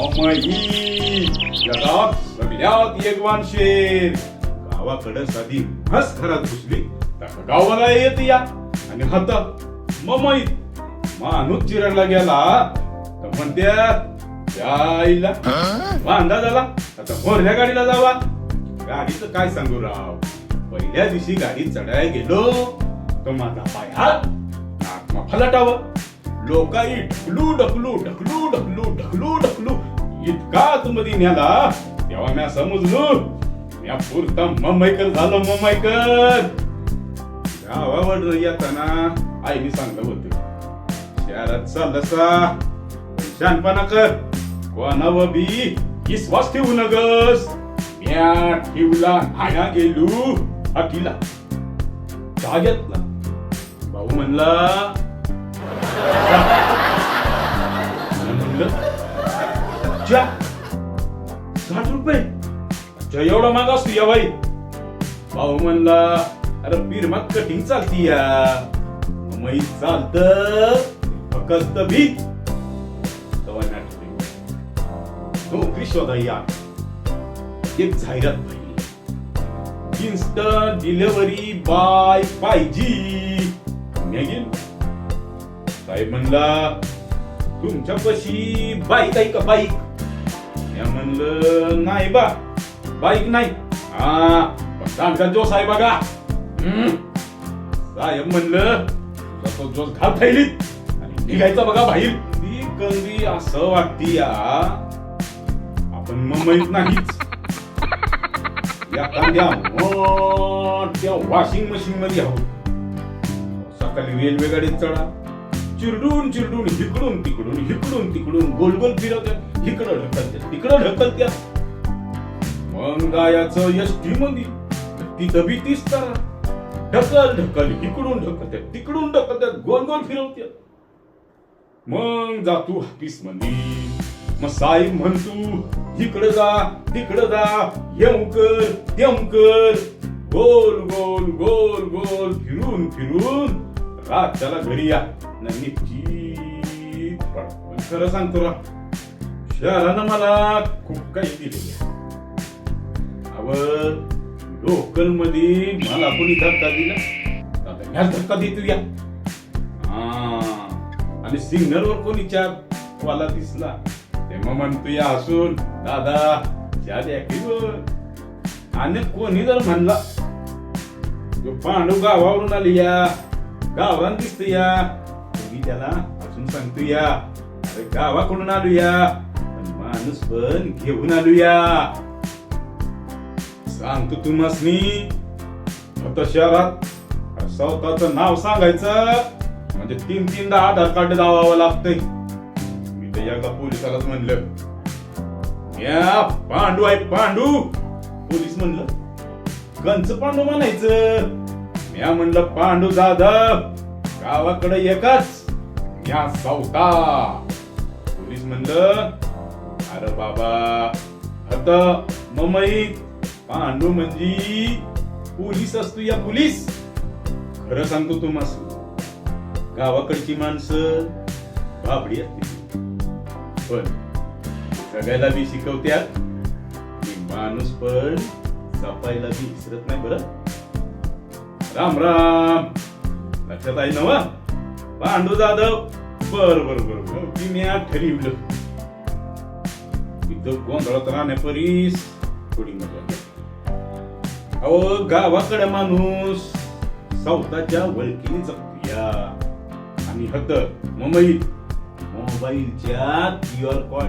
Mummy जगात सगळ्यात यगवान शेर गावाकडे साधी हस घरात घुसली तर गावाला येत या. आणि हात मम्मी माणूस चिरडला गेला तर म्हणत्यात त्या आईला वांदा झाला आता मोरल्या गाडीला जावा. गाडीचं काय सांगू राव? पहिल्या दिवशी गाडीत चढायला गेलो तो माझा पाय हात नाक फलाटावं. लोकाई ढकलू ढकलू ढकलू ढकलू ढकलू ढकलू इतका आतमध्ये न्याला तेव्हा म्या समजलो म्या पुरता मम्माईकर झालो मम्माईकर. गावावर येताना आईने सांगलं होतं शहरात चालसा शानपणा कर. कोणावर बी विश्वास ठेवू नगस. म्या ठेवला हाया गेलो अकिला जागेतला भाऊ म्हणला एवढा महाग असतो या बाई. भाऊ म्हणला अरे पिरमात कटिंग चालती या. मग चालत फक्त भीत नोकरी शोधा या. एक जाहिरात पाहिली. इन्स्टंट डिलिव्हरी बाय पाहिजे साहेब म्हणला तुमच्यापाशी बाईक आहे का बाईक? मी म्हणलं नाही बा. बाईक नाही. हा पण आमचा जोश आहे बघा. हम्म. साहेब म्हणलं तुझा तो जोश घाल थैलीत आणि निघायचा बघा बाहेर. ती कंदी असं वाटती या. आपण मुंबईत नाहीच. एखाद्या मोठ्या वॉशिंग मशीन मध्ये आहोत. सकाळी रेल्वे गाडीत चढा. चिरडून चिरडून हिकडून तिकडून हिकडून तिकडून गोल गोल फिरवत्या. इकडं ढकलत्या तिकडं ढकलत्या. मग गायाचं एसटी मध्ये तिथं बी तीच ढकल ढकल इकडून ढकलत्या तिकडून ढकलत्या गोल गोल फिरवत्या मग जातो हापीसमध्ये मग साहेब म्हणतो इकडे जा तिकडे जा येऊ कर तेऊ कर. गोल गोल गोल गोल फिरून फिरून रातच्याला घरी या. नाही खरं सांगतो रा शहरानं मला खूप काही दिले पण लोकलमध्ये मला कोणी धक्का दिला. आता ह्याच धक्का देतो या. हा. आणि सिग्नलवर कोणी चार वाला दिसला तेव्हा म्हणतो या हसून दादा चार ऍक्टिव्ह आणि कोणी जर म्हणला जो पांडू गावावरून आली या गावान दिसतो या. मी त्याला अजून सांगतो या अरे गावाकडून आलो या माणूस पण घेऊन आलो या. सांगतो तुम्हासनी आता शहरात स्वतःच नाव सांगायचं म्हणजे तीन तीनदा आधार कार्ड दावावं लागतंय. मी तर एकदा पोलिसालाच म्हणलं. या पांडू आहे पांडू. पोलीस म्हणलं गंच पांडू म्हणायचं. म्या म्हणलं पांडू जाधव गावाकडे एकच या सौता पोलीस म्हणलं अरे बाबा आता मुंबई पांडू म्हणजे पोलीस असतो या पोलीस. खरं सांगतो तुम्हास गावाकडची माणसं बाबडी असते. पण जगायला बी शिकवत्यात माणूस पण जपायला बी विसरत नाही बरं. राम राम. लक्षात आहे ना पांडू जाधव. बर बर बर बर. ती मी आज ठरवलं इथं गोंधळात राहण्यापरीस थोडी मजा अहो गावाकडे माणूस सौताच्या वळकीने जगतोया. आणि हत मुंबईत. मोबाईलच्या क्यू आर कोड